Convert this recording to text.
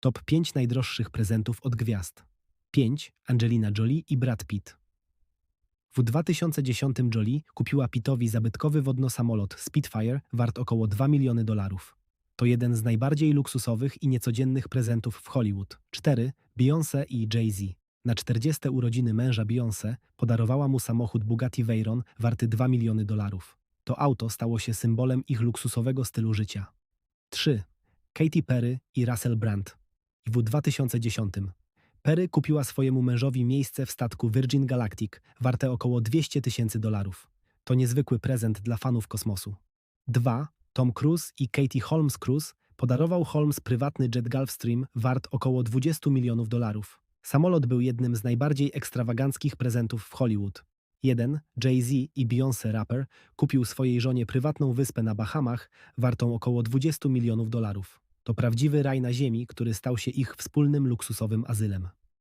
Top 5 najdroższych prezentów od gwiazd. 5. Angelina Jolie i Brad Pitt. W 2010 Jolie kupiła Pittowi zabytkowy wodnosamolot Spitfire wart około 2 miliony dolarów. To jeden z najbardziej luksusowych i niecodziennych prezentów w Hollywood. 4. Beyoncé i Jay-Z. Na 40 urodziny męża Beyoncé podarowała mu samochód Bugatti Veyron warty 2 miliony dolarów. To auto stało się symbolem ich luksusowego stylu życia. 3. Katy Perry i Russell Brand. W 2010 Perry kupiła swojemu mężowi miejsce w statku Virgin Galactic warte około 200 tysięcy dolarów. To niezwykły prezent dla fanów kosmosu. 2. Tom Cruise i Katie Holmes Cruise podarował Holmes prywatny jet Gulfstream wart około 20 milionów dolarów. Samolot był jednym z najbardziej ekstrawaganckich prezentów w Hollywood. 1. Jay-Z i Beyoncé Rapper kupił swojej żonie prywatną wyspę na Bahamach wartą około 20 milionów dolarów. To prawdziwy raj na ziemi, który stał się ich wspólnym luksusowym azylem.